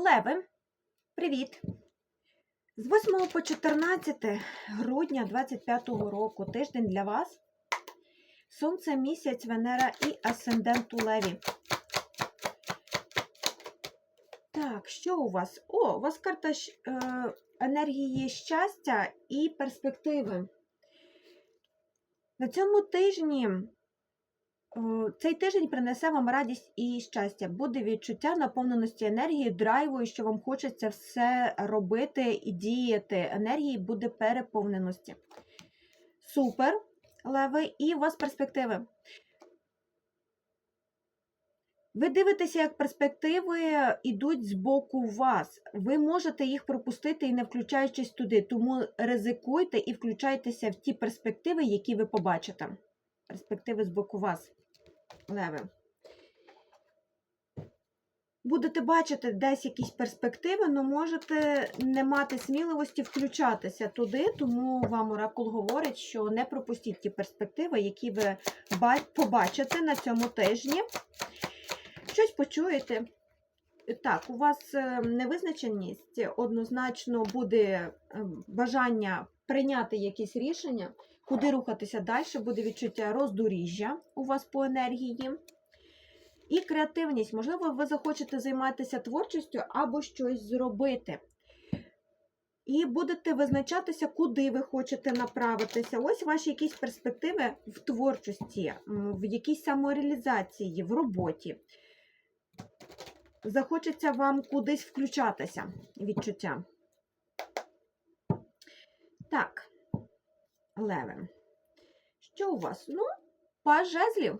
Леви, привіт! З 8 по 14 грудня 25 року тиждень для вас. Сонце, місяць, Венера і асцендент у Леві. Так, що у вас? О, у вас карта е, енергії щастя і перспективи. На цьому тижні Цей тиждень принесе вам радість і щастя. Буде відчуття наповненості енергії, драйву, і що вам хочеться все робити і діяти. Енергії буде переповненості. Супер, леви, і у вас перспективи. Ви дивитеся, як перспективи йдуть з боку вас. Ви можете їх пропустити і не включаючись туди, тому ризикуйте і включайтеся в ті перспективи, які ви побачите. Перспективи з боку вас. Леви. Будете бачити десь якісь перспективи, але можете не мати сміливості включатися туди, тому вам оракул говорить, що не пропустіть ті перспективи, які ви побачите на цьому тижні. Щось почуєте. Так, у вас е, невизначеність, однозначно буде е, бажання прийняти якісь рішення, куди рухатися далі, буде відчуття роздоріжжя у вас по енергії. І креативність. Можливо, ви захочете займатися творчістю або щось зробити. І будете визначатися, куди ви хочете направитися. Ось ваші якісь перспективи в творчості, в якійсь самореалізації, в роботі. Захочеться вам кудись включатися відчуття. Так, леве. Що у вас? Ну, паж жезлів.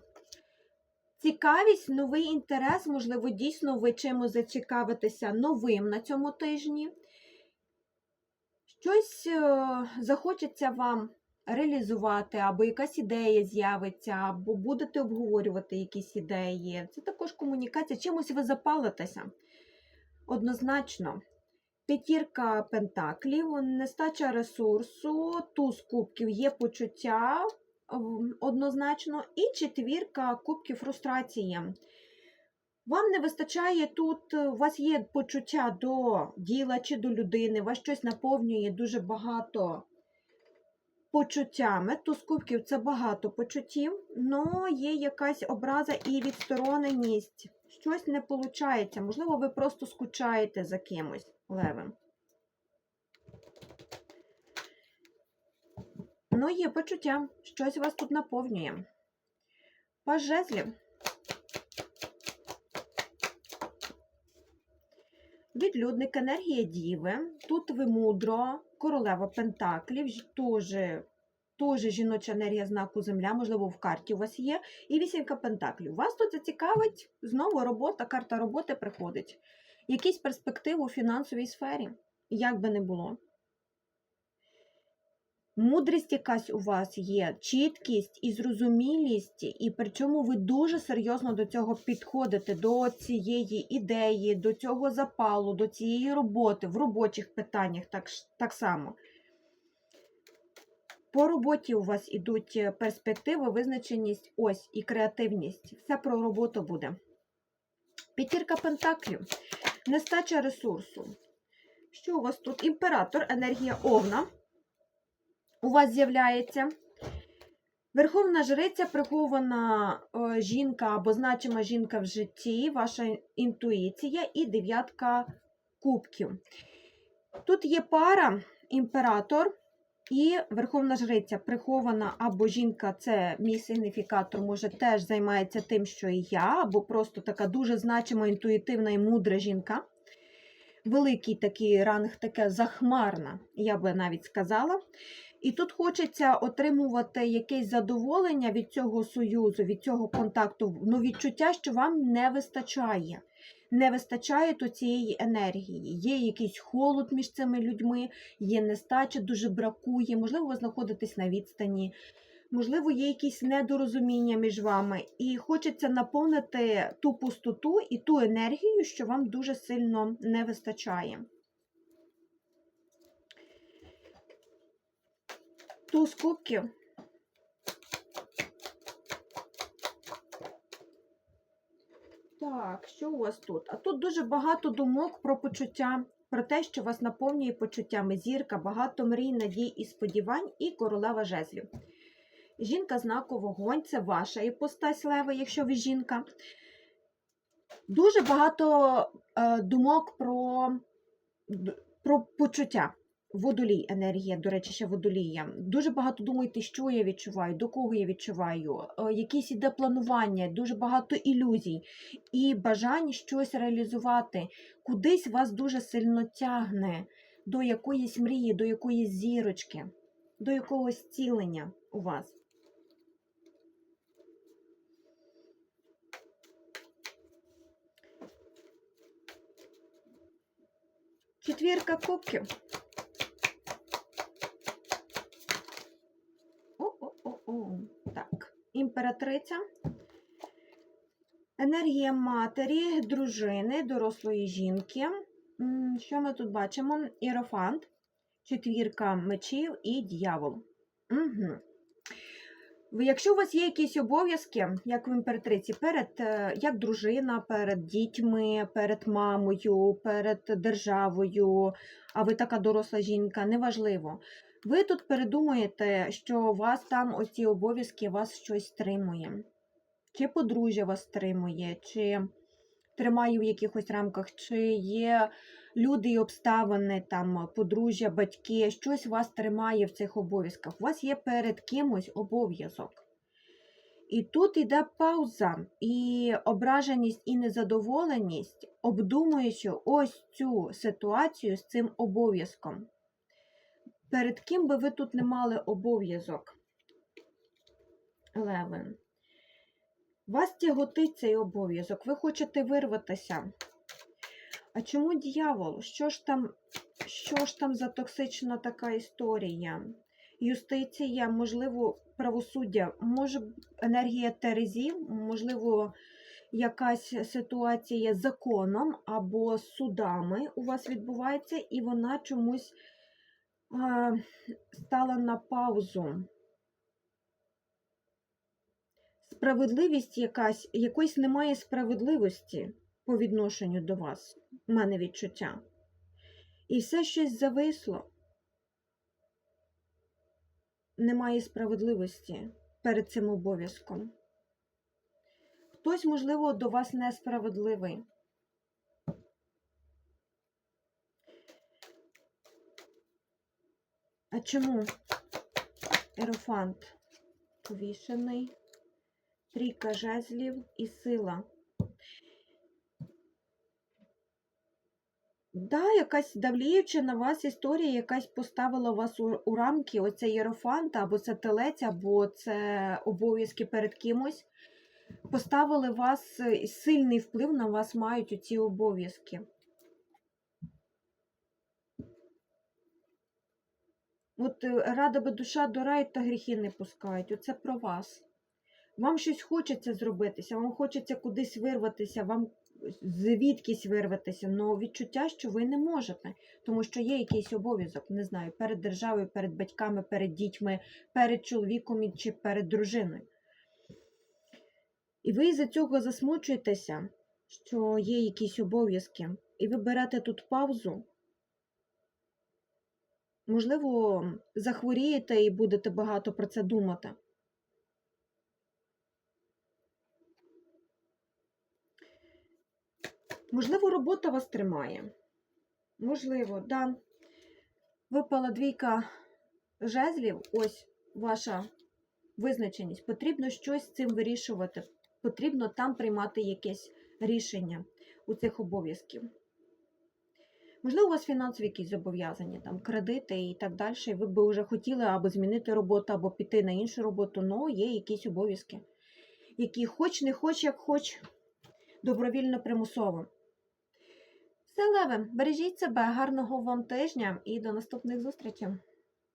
Цікавість, новий інтерес, можливо, дійсно ви чимось зацікавитеся новим на цьому тижні. Щось е, захочеться вам реалізувати, або якась ідея з'явиться, або будете обговорювати якісь ідеї. Це також комунікація, чимось ви запалитеся. Однозначно. П'ятірка пентаклів, нестача ресурсу, туз кубків є почуття однозначно, і четвірка кубків фрустрації. Вам не вистачає тут, е, у вас є почуття до діла чи до людини, вас щось наповнює дуже багато почуттями. Туз кубків це багато почуттів, але є якась образа і відстороненість. Щось не виходить. Можливо, ви просто скучаєте за кимось левим. Ну, є почуття, щось вас тут наповнює. Паж жезлів. Відлюдник, енергія діви. Тут ви мудро, королева Пентаклів, теж, теж жіноча енергія знаку Земля, можливо, в карті у вас є. І вісімка Пентаклів. Вас тут зацікавить знову робота, карта роботи приходить. Якісь перспективи у фінансовій сфері, як би не було. Мудрість якась у вас є, чіткість і зрозумілість, і причому ви дуже серйозно до цього підходите, до цієї ідеї, до цього запалу, до цієї роботи, в робочих питаннях так, так само. По роботі у вас ідуть е, перспективи, визначеність, ось і креативність. Все про роботу буде. П'ятірка пентаклів, нестача ресурсу. Що у вас тут? Імператор, енергія овна у вас з'являється. Верховна жриця, прихована е, жінка або значима жінка в житті, ваша інтуїція і дев'ятка кубків. Тут є пара імператор і верховна жриця, прихована або жінка, це мій сигніфікатор, може теж займається тим, що і я, або просто така дуже значима, інтуїтивна і мудра жінка. Великий такий ранг, таке захмарна, я би навіть сказала. І тут хочеться отримувати якесь задоволення від цього союзу, від цього контакту, ну відчуття, що вам не вистачає. Не вистачає то цієї енергії. Є якийсь холод між цими людьми, є нестача, дуже бракує. Можливо, ви знаходитесь на відстані, можливо, є якісь недорозуміння між вами. І хочеться наповнити ту пустоту і ту енергію, що вам дуже сильно не вистачає. Туз кубків. Так, що у вас тут? А тут дуже багато думок про почуття, про те, що вас наповнює почуттями зірка, багато мрій, надій і сподівань, і королева жезлів. Жінка знаку вогонь це ваша іпостась лева, якщо ви жінка. Дуже багато е, думок про, про почуття. Водолій енергія, до речі, ще водолія. Дуже багато думаєте, що я відчуваю, до кого я відчуваю, е, якісь іде планування, дуже багато ілюзій і бажань щось реалізувати. Кудись вас дуже сильно тягне до якоїсь мрії, до якоїсь зірочки, до якогось цілення у вас. Четвірка кубків. О-о-о-о. Так, імператриця. Енергія матері, дружини, дорослої жінки. Що ми тут бачимо? Іерофант, четвірка мечів і дьявол. Угу. Якщо у вас є якісь обов'язки, як в імператриці, перед е, як дружина, перед дітьми, перед мамою, перед державою, а ви така доросла жінка, неважливо. Ви тут передумуєте, що у вас там оці обов'язки вас щось стримує. Чи подружжя вас стримує, чи тримає в якихось рамках, чи є люди і обставини, там подружжя, батьки, щось вас тримає в цих обов'язках. У вас є перед кимось обов'язок. І тут йде пауза, і ображеність і незадоволеність, обдумуючи ось цю ситуацію з цим обов'язком. Перед ким би ви тут не мали обов'язок? Левен. Вас тяготить цей обов'язок, ви хочете вирватися. А чому дьявол? Що ж там, що ж там за токсична така історія? Юстиція, можливо, правосуддя, може енергія Терезів, можливо, якась ситуація з законом або судами у вас відбувається, і вона чомусь стала на паузу. Справедливість якась, якоїсь немає справедливості по відношенню до вас, у мене відчуття. І все щось зависло. Немає справедливості перед цим обов'язком. Хтось, можливо, до вас несправедливий. Чому Ерофант повішений? Трійка жезлів і сила. Да, якась давліюча на вас історія, якась поставила вас у, у рамки, оце єрофант, або це телець, або це обов'язки перед кимось. Поставили вас, сильний вплив на вас мають оці обов'язки. От е, рада би душа до раю та гріхи не пускають. Оце про вас. Вам щось хочеться зробитися, вам хочеться кудись вирватися, вам звідкись вирватися, але відчуття, що ви не можете, тому що є якийсь обов'язок, не знаю, перед державою, перед батьками, перед дітьми, перед чоловіком чи перед дружиною. І ви із-за цього засмучуєтеся, що є якісь обов'язки, і ви берете тут паузу. Можливо, захворієте і будете багато про це думати. Можливо, робота вас тримає. Можливо, да. Випала двійка жезлів, ось ваша визначеність. Потрібно щось з цим вирішувати. Потрібно там приймати якесь рішення у цих обов'язків. Можливо, у вас фінансові якісь зобов'язання, там кредити і так далі. Ви б вже хотіли або змінити роботу, або піти на іншу роботу, але є якісь обов'язки, які хоч не хоч, як хоч, добровільно примусово. Все, Леве, бережіть себе, гарного вам тижня і до наступних зустрічей.